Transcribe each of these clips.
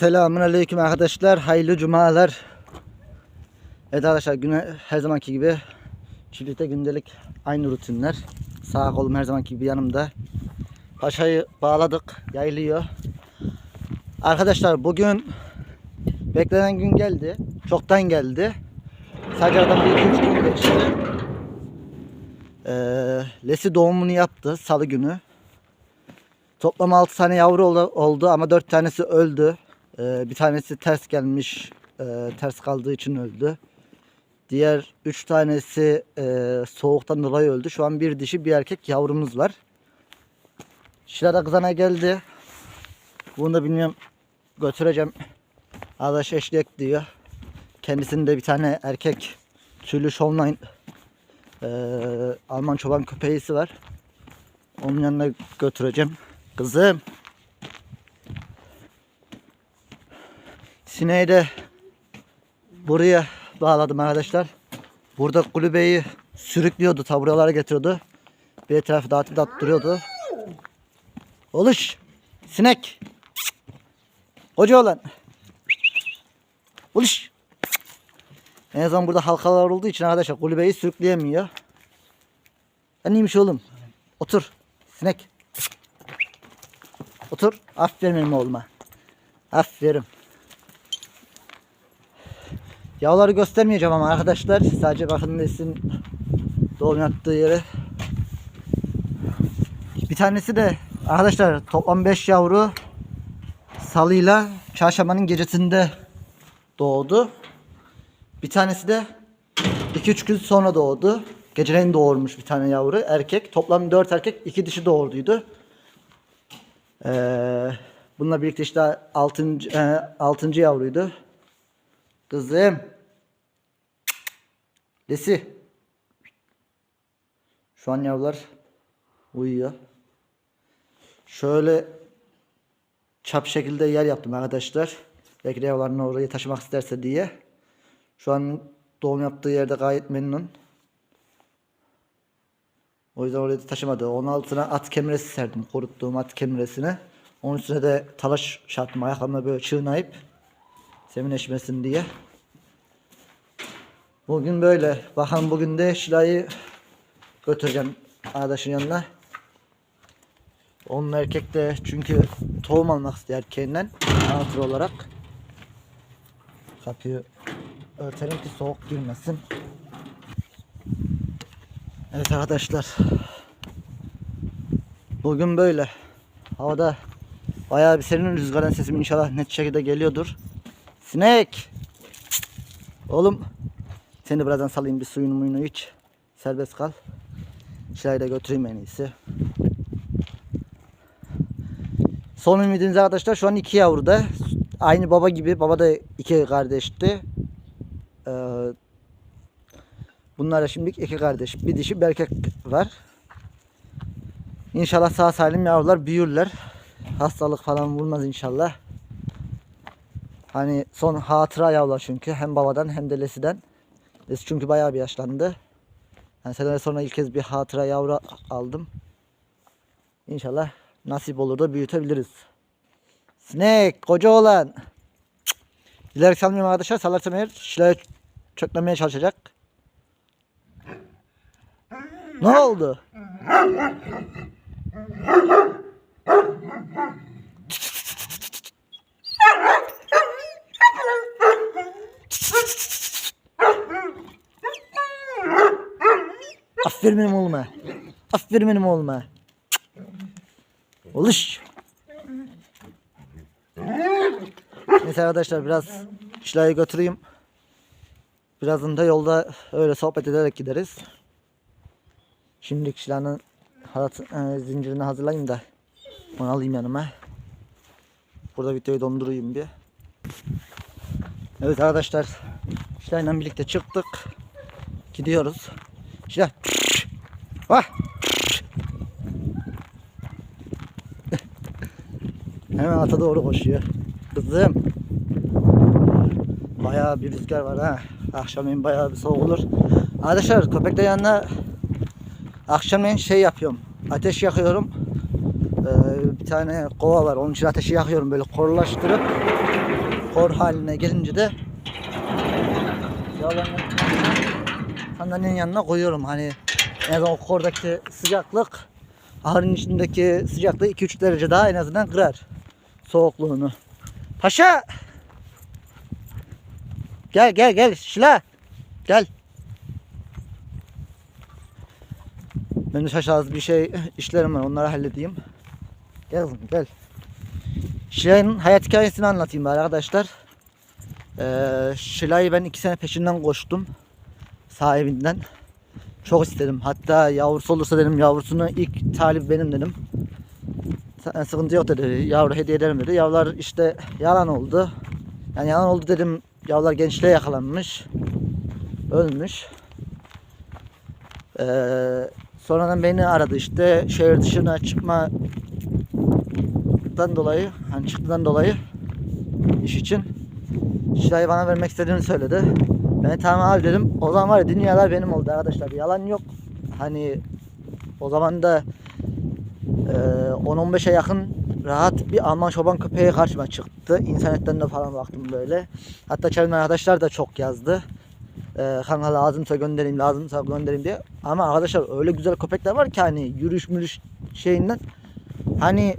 Selamun aleyküm arkadaşlar. Hayırlı cumalar. Evet arkadaşlar güne her zamanki gibi çiftlikte gündelik aynı rutinler. Sağ kolum her zamanki gibi yanımda. Paşayı bağladık. Yayılıyor. Arkadaşlar bugün beklenen gün geldi. Çoktan geldi. Sadece aradan bir iki gün geçti. Ee, Lesi doğumunu yaptı salı günü. Toplam 6 tane yavru oldu ama 4 tanesi öldü. Ee, bir tanesi ters gelmiş, e, ters kaldığı için öldü. Diğer 3 tanesi e, soğuktan dolayı öldü. Şu an bir dişi bir erkek yavrumuz var. Şilada kızana geldi. Bunu da bilmiyorum götüreceğim. Arkadaş eşlek diyor. Kendisinde bir tane erkek tüylü Showline e, Alman çoban köpeğisi var. Onun yanına götüreceğim. Kızım. Sineği de buraya bağladım arkadaşlar. Burada kulübeyi sürüklüyordu. Ta buralara getiriyordu. Bir etrafı dağıtıp dağıtıp duruyordu. Oluş. Sinek. Koca olan. Oluş. En azından burada halkalar olduğu için arkadaşlar kulübeyi sürükleyemiyor. Ben iyiymiş oğlum. Otur. Sinek. Otur. Aferin benim oğluma. Aferin. Yavruları göstermeyeceğim ama arkadaşlar. Sadece bakın nesin doğum yaptığı yere. Bir tanesi de arkadaşlar toplam 5 yavru salıyla çarşambanın gecesinde doğdu. Bir tanesi de 2-3 gün sonra doğdu. Geceleyin doğurmuş bir tane yavru erkek. Toplam 4 erkek 2 dişi doğurduydu. Ee, bununla birlikte işte 6. E, 6. yavruydu. Kızım. Lesi. Şu an yavrular uyuyor. Şöyle çap şekilde yer yaptım arkadaşlar. Belki yavrularını oraya taşımak isterse diye. Şu an doğum yaptığı yerde gayet memnun. O yüzden oraya taşımadı. Onun altına at kemiresi serdim. Kuruttuğum at kemiresine. Onun üstüne de talaş şarttım. Ayaklarına böyle çığnayıp seminleşmesin diye. Bugün böyle. Bakalım bugün de Şilay'ı götüreceğim arkadaşın yanına. Onun erkek de çünkü tohum almak istiyor erkeğinden. Anahtar olarak. Kapıyı örtelim ki soğuk girmesin. Evet arkadaşlar. Bugün böyle. Havada bayağı bir serin rüzgarın sesim inşallah net şekilde geliyordur. Sinek. Oğlum seni birazdan salayım bir suyunu muyunu iç. Serbest kal. Şilayı da götüreyim en iyisi. Son ümidimiz arkadaşlar şu an iki yavru da. Aynı baba gibi. Baba da iki kardeşti. Ee, bunlar da şimdi iki kardeş. Bir dişi bir erkek var. İnşallah sağ salim yavrular büyürler. Hastalık falan vurmaz inşallah. Hani son hatıra yavrular çünkü. Hem babadan hem de Lesi'den. Lesi çünkü bayağı bir yaşlandı. Yani seneler sonra ilk kez bir hatıra yavru aldım. İnşallah nasip olur da büyütebiliriz. Sinek koca olan. Dilerek salmıyorum arkadaşlar. Salarsam eğer şilaya çöklemeye çalışacak. Ne oldu? Aferin benim oğluma. Aferin benim oğluma. Oluş. Neyse arkadaşlar biraz Şilay'ı götüreyim. Birazdan da yolda öyle sohbet ederek gideriz. Şimdi halat e, zincirini hazırlayayım da onu alayım yanıma. Burada videoyu dondurayım bir. Evet arkadaşlar Şilay'la birlikte çıktık. Gidiyoruz. Şilay. Vah. Hemen ata doğru koşuyor. Kızım. Bayağı bir rüzgar var ha. Akşamleyin bayağı bir soğuk olur. Arkadaşlar köpekler yanına akşamleyin şey yapıyorum. Ateş yakıyorum. Ee, bir tane kova var. Onun için ateşi yakıyorum böyle korlaştırıp kor haline gelince de yağlarını sandalyenin yanına koyuyorum. Hani en azından o kordaki sıcaklık ahırın içindeki sıcaklığı 2-3 derece daha en azından kırar soğukluğunu. Paşa! Gel gel gel Şila. Gel. Benim şaşaz bir şey işlerim var onları halledeyim. Gel kızım gel. Şilay'ın hayat hikayesini anlatayım bari arkadaşlar. Ee, Şilay'ı ben iki sene peşinden koştum. Sahibinden. Çok istedim. Hatta yavrusu olursa dedim yavrusunu ilk talip benim dedim. Sıkıntı yok dedi. Yavru hediye ederim dedi. Yavrular işte yalan oldu. Yani yalan oldu dedim. Yavrular gençliğe yakalanmış. Ölmüş. Ee, sonradan beni aradı işte şehir dışına çıkmadan dolayı hani çıktıdan dolayı iş için Şilay'ı bana vermek istediğini söyledi. Ben tamam abi dedim. O zaman var ya dünyalar benim oldu arkadaşlar. Yalan yok. Hani o zaman da e, 10-15'e yakın rahat bir Alman çoban köpeği karşıma çıktı. İnternetten de falan baktım böyle. Hatta çevremden arkadaşlar da çok yazdı. E, kanka lazımsa göndereyim, lazımsa göndereyim diye. Ama arkadaşlar öyle güzel köpekler var ki hani yürüyüş mürüyüş şeyinden hani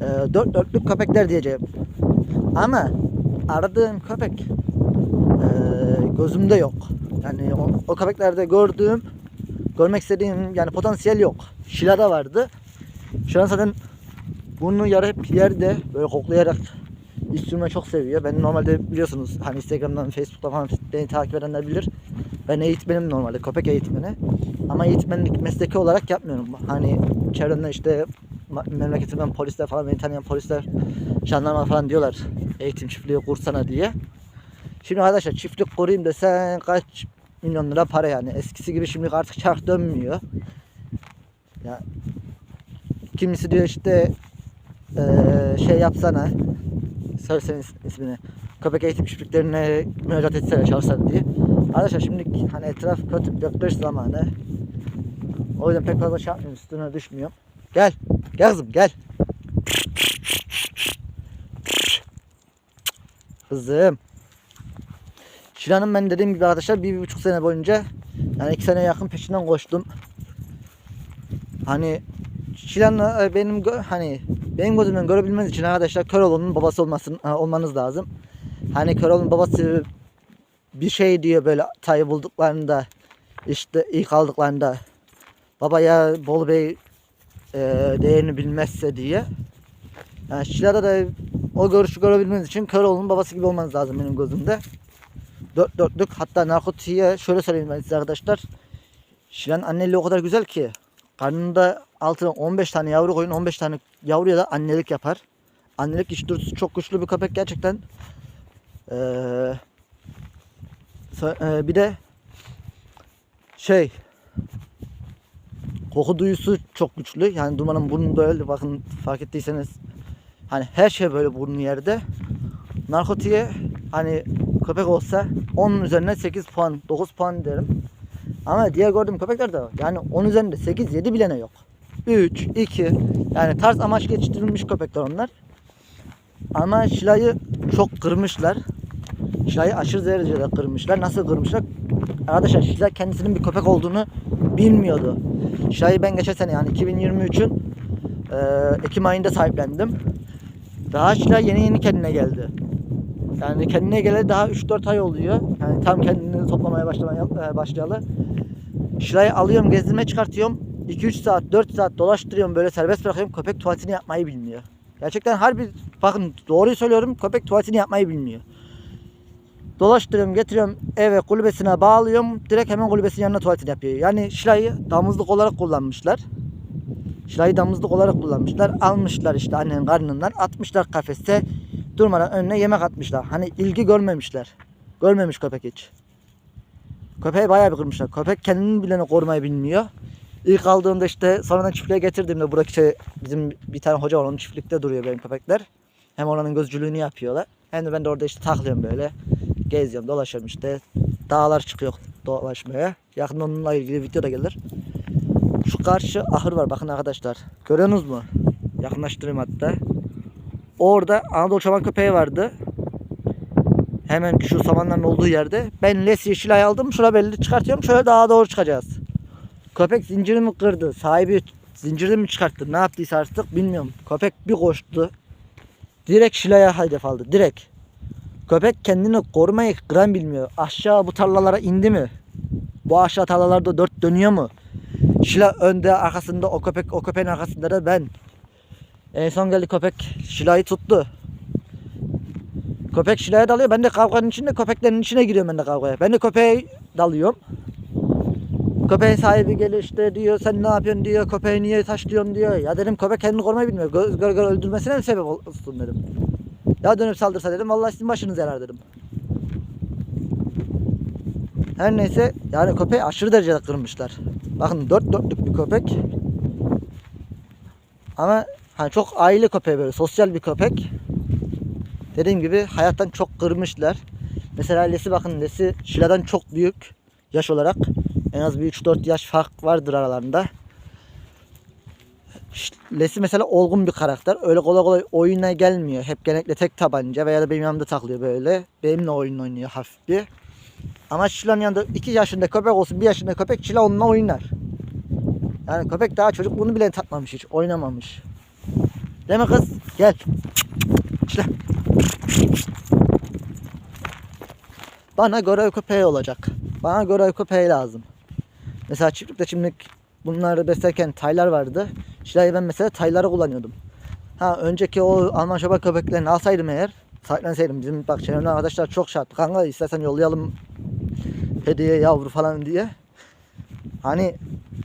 e, dört dörtlük köpekler diyeceğim. Ama aradığım köpek gözümde yok. Yani o, o köpeklerde gördüğüm, görmek istediğim yani potansiyel yok. Şila'da vardı. Şu an zaten burnu yarı hep yerde böyle koklayarak sürmeyi çok seviyor. Ben normalde biliyorsunuz hani Instagram'dan, Facebook'tan falan beni takip edenler bilir. Ben eğitmenim normalde, köpek eğitmeni. Ama eğitmenlik mesleki olarak yapmıyorum. Hani çevremden işte memleketimden polisler falan beni tanıyan polisler, jandarma falan diyorlar eğitim çiftliği kursana diye. Şimdi arkadaşlar çiftlik kurayım desen kaç milyon lira para yani. Eskisi gibi şimdi artık çark dönmüyor. Ya kimisi diyor işte eee, şey yapsana söylesene is- ismini köpek eğitim çiftliklerine müracaat etsene çalışsana diye. Arkadaşlar şimdi hani etraf kötü kış zamanı. O yüzden pek fazla şey üstüne düşmüyorum. Gel. Gel kızım gel. Kızım. Şilan'ın ben dediğim gibi arkadaşlar bir, bir buçuk sene boyunca yani iki sene yakın peşinden koştum. Hani Şilan'la e, benim hani benim gözümden görebilmeniz için arkadaşlar Köroğlu'nun babası olmasın e, olmanız lazım. Hani Köroğlu'nun babası bir şey diyor böyle tayı bulduklarında işte ilk aldıklarında babaya Bolu Bey e, değerini bilmezse diye. Yani Şila'da da o görüşü görebilmeniz için Köroğlu'nun babası gibi olmanız lazım benim gözümde. Dört dörtlük hatta narkotiğe şöyle söyleyeyim ben size arkadaşlar. Şilan anneliği o kadar güzel ki karnında altına 15 tane yavru koyun 15 tane yavruya da annelik yapar. Annelik içgüdüsü çok güçlü bir köpek gerçekten. Ee, e, bir de şey koku duyusu çok güçlü. Yani dumanın burnu böyle bakın fark ettiyseniz hani her şey böyle burnu yerde. Narkotiğe hani köpek olsa 10 üzerine 8 puan 9 puan derim. Ama diğer gördüğüm köpekler de. Yani 10 üzerinde 8 7 bilene yok. 3 2 yani tarz amaç geçtirilmiş köpekler onlar. Ama Şila'yı çok kırmışlar. Şila'yı aşırı derecede kırmışlar. Nasıl kırmışlar? Arkadaşlar Şila kendisinin bir köpek olduğunu bilmiyordu. Şila'yı ben geçen sene yani 2023'ün e, Ekim ayında sahiplendim. Daha Şila yeni yeni kendine geldi. Yani kendine geleli daha 3-4 ay oluyor. Yani tam kendini toplamaya başlamaya e, başlayalı. Şilayı alıyorum, gezdirmeye çıkartıyorum. 2-3 saat, 4 saat dolaştırıyorum böyle serbest bırakıyorum. Köpek tuvaletini yapmayı bilmiyor. Gerçekten harbi bakın doğruyu söylüyorum. Köpek tuvaletini yapmayı bilmiyor. Dolaştırıyorum, getiriyorum eve kulübesine bağlıyorum. Direkt hemen kulübesinin yanına tuvaletini yapıyor. Yani Şilayı damızlık olarak kullanmışlar. Şilayı damızlık olarak kullanmışlar. Almışlar işte annenin karnından. Atmışlar kafeste. Durmadan önüne yemek atmışlar. Hani ilgi görmemişler. Görmemiş köpek hiç. Köpeği bayağı bir kırmışlar. Köpek kendini bileni korumayı bilmiyor. İlk aldığımda işte sonradan çiftliğe getirdiğimde buradaki şey, bizim bir tane hoca var onun çiftlikte duruyor benim köpekler. Hem oranın gözcülüğünü yapıyorlar. Hem de ben de orada işte takılıyorum böyle. Geziyorum dolaşıyorum işte. Dağlar çıkıyor dolaşmaya. Yakında onunla ilgili video da gelir. Şu karşı ahır var bakın arkadaşlar. Görüyorsunuz mu? Yakınlaştırayım hatta. Orada Anadolu çoban köpeği vardı. Hemen şu samanların olduğu yerde. Ben Leslie Şilay aldım. Şura belli çıkartıyorum. Şöyle daha doğru çıkacağız. Köpek zincirimi kırdı. Sahibi zincirini mi çıkarttı? Ne yaptıysa artık bilmiyorum. Köpek bir koştu. Direkt Şilay'a hedef aldı. Direkt. Köpek kendini korumayı gram bilmiyor. Aşağı bu tarlalara indi mi? Bu aşağı tarlalarda dört dönüyor mu? Şila önde arkasında o köpek o köpeğin arkasında da ben. En son geldi köpek Şila'yı tuttu. Köpek Şila'ya dalıyor. Ben de kavganın içinde köpeklerin içine giriyorum ben de kavgaya. Ben de köpeğe dalıyorum. Köpeğin sahibi geliyor işte diyor sen ne yapıyorsun diyor. Köpeği niye taşlıyorsun diyor. Ya dedim köpek kendini korumayı bilmiyor. Göz göre göre öldürmesine mi sebep olsun dedim. Ya dönüp saldırsa dedim. Vallahi sizin başınız yarar dedim. Her neyse yani köpeği aşırı derecede kırmışlar. Bakın dört dörtlük bir köpek. Ama hani çok aile köpeği böyle sosyal bir köpek. Dediğim gibi hayattan çok kırmışlar. Mesela Lesi bakın Lesi Şila'dan çok büyük yaş olarak. En az bir 3-4 yaş fark vardır aralarında. Lesi mesela olgun bir karakter. Öyle kolay kolay oyuna gelmiyor. Hep genellikle tek tabanca veya da benim yanımda takılıyor böyle. Benimle oyun oynuyor hafif bir. Ama Şila'nın yanında 2 yaşında köpek olsun 1 yaşında köpek Şila onunla oynar. Yani köpek daha çocuk bunu bile tatmamış hiç. Oynamamış. Değil mi kız? Gel. Şila. Bana görev köpeği olacak. Bana görev köpeği lazım. Mesela çiftlikte şimdi bunları beslerken taylar vardı. Şila'yı ben mesela tayları kullanıyordum. Ha önceki o Alman şoba köpeklerini alsaydım eğer sahiplenseydim bizim bak çevremde arkadaşlar çok şart. Kanka istersen yollayalım hediye yavru falan diye. Hani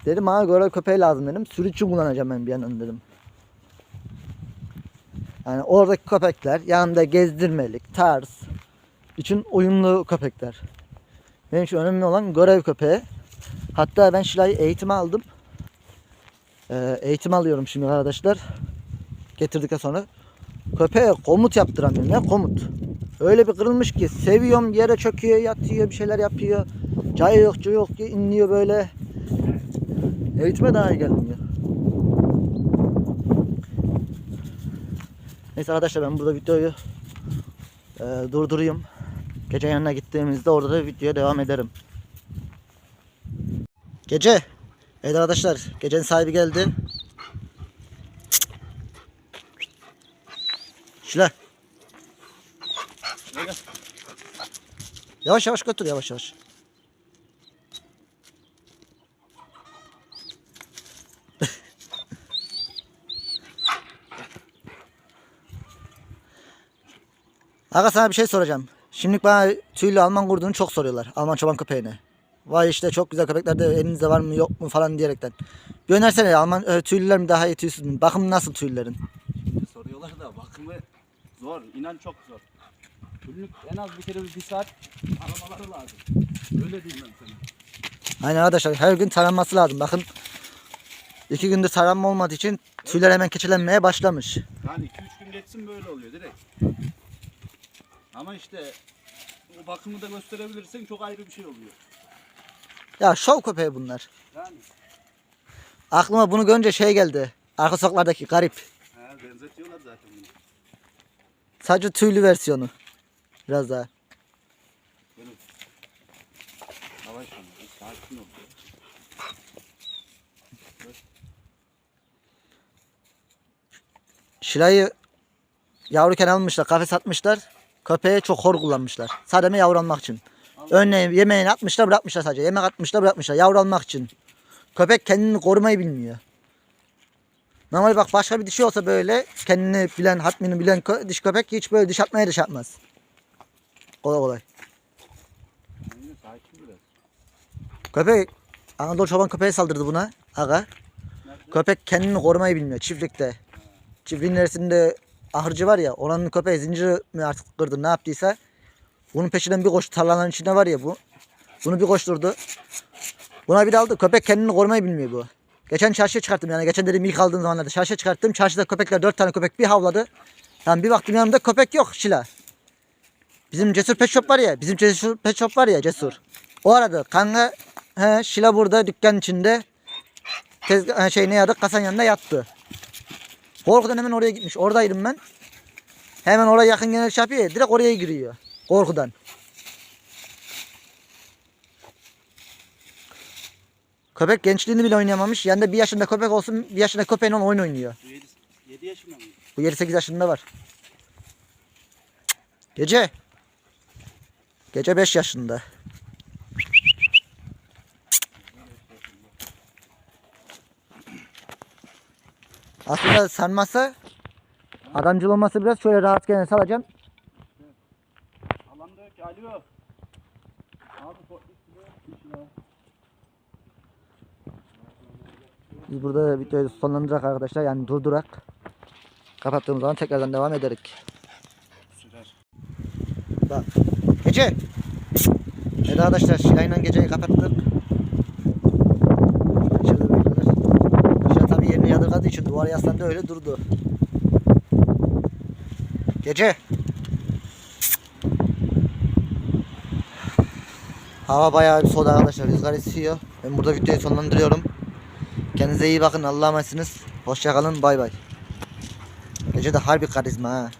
dedim bana göre köpeği lazım dedim. Sürü için kullanacağım ben bir yandan dedim. Yani oradaki köpekler yanında gezdirmelik, tarz için uyumlu köpekler. Benim için önemli olan görev köpeği. Hatta ben Şilay'ı eğitim aldım. Ee, eğitim alıyorum şimdi arkadaşlar. Getirdikten sonra. Köpeğe komut yaptıramıyorum ya komut. Öyle bir kırılmış ki seviyorum yere çöküyor yatıyor bir şeyler yapıyor. Cayı yok cuyu yok inliyor böyle. Eğitime daha iyi gelmiyor. Neyse arkadaşlar ben burada videoyu e, durdurayım. Gece yanına gittiğimizde orada da videoya devam ederim. Gece. Evet arkadaşlar gecenin sahibi geldi. Şile. Yavaş yavaş götür yavaş yavaş. Aga sana bir şey soracağım. Şimdi bana tüylü Alman kurduğunu çok soruyorlar. Alman çoban köpeğini. Vay işte çok güzel köpekler de elinizde var mı yok mu falan diyerekten. Bir önersene Alman e, tüylüler mi daha iyi tüysüz mü? Bakım nasıl tüylülerin? Soruyorlar da bakımı zor. inan çok zor. Günlük en az bir kere bir, bir saat aramaları lazım. Öyle diyeyim ben sana. Aynen arkadaşlar her gün taranması lazım. Bakın iki gündür taranma olmadığı için tüyler hemen keçelenmeye başlamış. Yani 2-3 gün geçsin böyle oluyor direkt. Ama işte o bakımı da gösterebilirsen çok ayrı bir şey oluyor. Ya şov köpeği bunlar. Yani Aklıma bunu görünce şey geldi. Arka sokaklardaki garip. he, benzetiyorlar zaten bunu. Sadece tüylü versiyonu. Biraz daha. Yavaş ol. Sakin ol. Şilayı yavruken almışlar, kafes atmışlar. Köpeğe çok hor kullanmışlar. Sadece yavru almak için. Önüne yemeğini atmışlar, bırakmışlar sadece. Yemek atmışlar, bırakmışlar. Yavru almak için. Köpek kendini korumayı bilmiyor. Normal bak başka bir dişi olsa böyle kendini bilen, hatmini bilen diş köpek hiç böyle diş atmaya diş atmaz. Kolay kolay. Köpek Anadolu çoban köpeği saldırdı buna. Aga. Köpek kendini korumayı bilmiyor çiftlikte. Çiftliğin neresinde ahırcı var ya oranın köpeği zinciri mi artık kırdı ne yaptıysa bunun peşinden bir koştu tarlanın içinde var ya bu. Bunu bir koşturdu. Buna bir aldı. Köpek kendini korumayı bilmiyor bu. Geçen çarşıya çıkarttım yani. Geçen dedim ilk aldığım zamanlarda çarşıya çıkarttım. Çarşıda köpekler dört tane köpek bir havladı. Yani bir baktım yanımda köpek yok Şila. Bizim Cesur Pet Shop var ya. Bizim Cesur Pet Shop var ya Cesur. O aradı. Kanka he, Şila burada dükkan içinde tezgah, şey ne yadı kasanın yanında yattı. Korkudan hemen oraya gitmiş. Oradaydım ben. Hemen oraya yakın genel şey yapıyor ya, Direkt oraya giriyor. Korkudan. Köpek gençliğini bile oynayamamış. Yanında bir yaşında köpek olsun bir yaşında köpeğin on oyun oynuyor. 7, 7 yaşında mı? Bu 7-8 yaşında var. Gece. Gece 5 yaşında. Aslında sanmasa adamcıl olması biraz şöyle rahat gene salacağım. Ki. Alo. Abi. Biz burada videoyu sonlandırak arkadaşlar yani durdurak. Kapattığımız zaman tekrardan devam ederik. Sürer. Bak. Gece. Evet arkadaşlar Şilay'la geceyi kapattık. Şöyle bekliyorlar. Aşağı tabi yerini yadırgadığı için duvar yaslandı öyle durdu. Gece. Hava bayağı bir soğudu arkadaşlar. Rüzgar esiyor. Ben burada videoyu sonlandırıyorum. Kendinize iyi bakın. Allah'a emanetsiniz. Hoşçakalın. Bay bay. Gece de harbi karizma ha.